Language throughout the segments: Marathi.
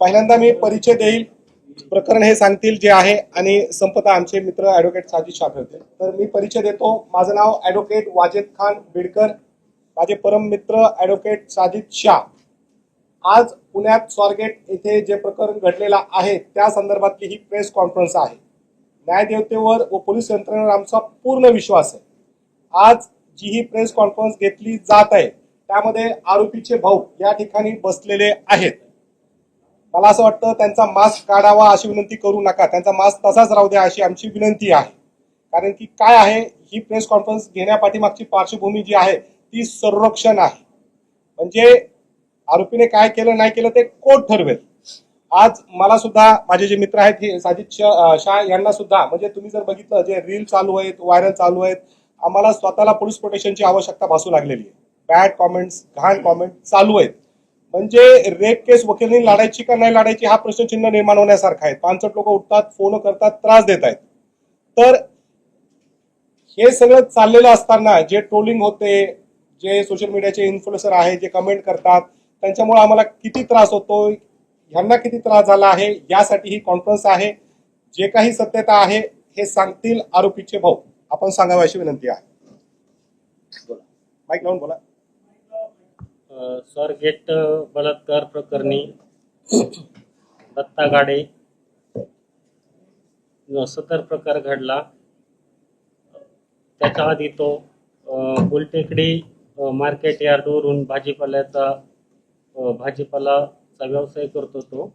पहिल्यांदा मी परिचय देईल. प्रकरण हे सांगतील जे आहे आणि संपता आमचे मित्र ॲडव्होकेट साजिद शाह तर मी परिचय देतो. माझं नाव ॲडव्होकेट वाजेद खान बिडकर. माझे परम मित्र ॲडव्होकेट साजिद शाह. आज पुण्यात स्वारगेट येथे जे प्रकरण घडलेलं आहे त्या संदर्भातली ही प्रेस कॉन्फरन्स आहे. न्यायदेवतेवर व पोलीस यंत्रणेवर आमचा पूर्ण विश्वास आहे. आज जी ही प्रेस कॉन्फरन्स घेतली जात आहे त्यामध्ये आरोपीचे भाऊ या ठिकाणी बसलेले आहेत. मला असं वाटतं त्यांचा मास्क काढावा अशी विनंती करू नका. त्यांचा मास्क तसाच राहू द्या अशी आमची विनंती आहे. कारण की काय आहे ही प्रेस कॉन्फरन्स घेण्यापाठीमागची पार्श्वभूमी जी आहे ती संरक्षण आहे. म्हणजे आरोपीने काय केलं नाही केलं ते कोर्ट ठरवेल? आज मला सुद्धा माझे जे मित्र आहेत हे साजिद शाह यांना सुद्धा म्हणजे तुम्ही जर बघितलं जे रील चालू आहेत व्हायरल चालू आहेत आम्हाला स्वतःला पोलीस प्रोटेक्शनची आवश्यकता भासू लागलेली आहे. बॅड कॉमेंट्स घाण कॉमेंट चालू आहेत. म्हणजे रेप केस वकिलांनी लढायची का नाही लढायची हा प्रश्नचिन्ह निर्माण होण्यासारखा आहे. पानसट लोक उठतात फोन करतात त्रास देत आहेत. तर हे सगळं चाललेलं असताना जे ट्रोलिंग होते जे सोशल मीडियाचे इन्फ्लुएन्सर आहे जे कमेंट करतात त्यांच्यामुळे आम्हाला किती त्रास होतो ह्यांना किती त्रास झाला आहे यासाठी ही कॉन्फरन्स आहे. जे काही सत्यता आहे हे सांगतील आरोपीचे भाऊ. आपण सांगावे अशी विनंती आहे. बोला. माईक लावून बोला. स्वारगेट बलात्कार प्रकरणी दत्ता गाडे न सदर प्रकार घडला त्याच्या आधी तो गुलटेकडी मार्केट यार्डवरून भाजीपाल्याचा भाजीपालाचा व्यवसाय करतो तो.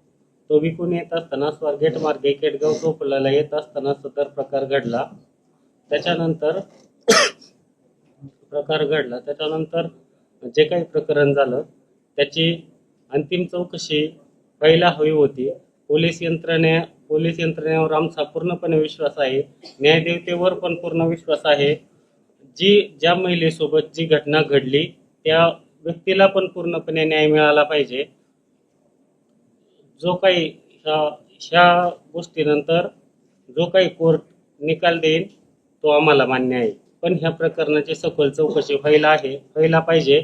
तो विकून येत असताना स्वारगेट मार्गे केटगाव टोपलाला येत असताना सदर प्रकार घडला. त्याच्यानंतर प्रकार घडला. त्याच्यानंतर जे काही प्रकरण झालं त्याची अंतिम चौकशी पहिला हवी होती. पोलीस यंत्रणे पोलीस यंत्रणेवर आमचा पूर्णपणे विश्वास आहे. न्यायदेवतेवर पण पूर्ण विश्वास आहे. जी ज्या महिलेसोबत जी घटना घडली त्या व्यक्तीला पण पूर्णपणे न्याय मिळाला पाहिजे. जो काही ह्या ह्या गोष्टीनंतर जो काही कोर्ट निकाल देईल तो आम्हाला मान्य आहे. पण ह्या प्रकरणाची सखोल चौकशी व्हायला आहे व्हायला पाहिजे.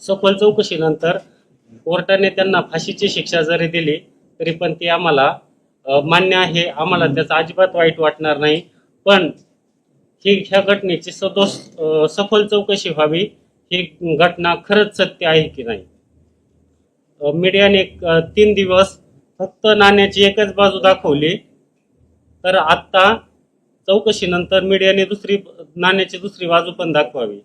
सखोल चौकशीनंतर कोर्टाने त्यांना फाशीची शिक्षा जरी दिली तरी पण ती आम्हाला मान्य आहे. आम्हाला त्याचा अजिबात वाईट वाटणार नाही. पण ही ह्या घटनेची सदोष सखोल चौकशी व्हावी ही घटना खरंच सत्य आहे की नाही? मीडियाने तीन दिवस फक्त नाण्याची एकच बाजू दाखवली. तर आत्ता चौकशीनंतर मीडियाने दुसरी नाण्याची दुसरी बाजू पण दाखवावी.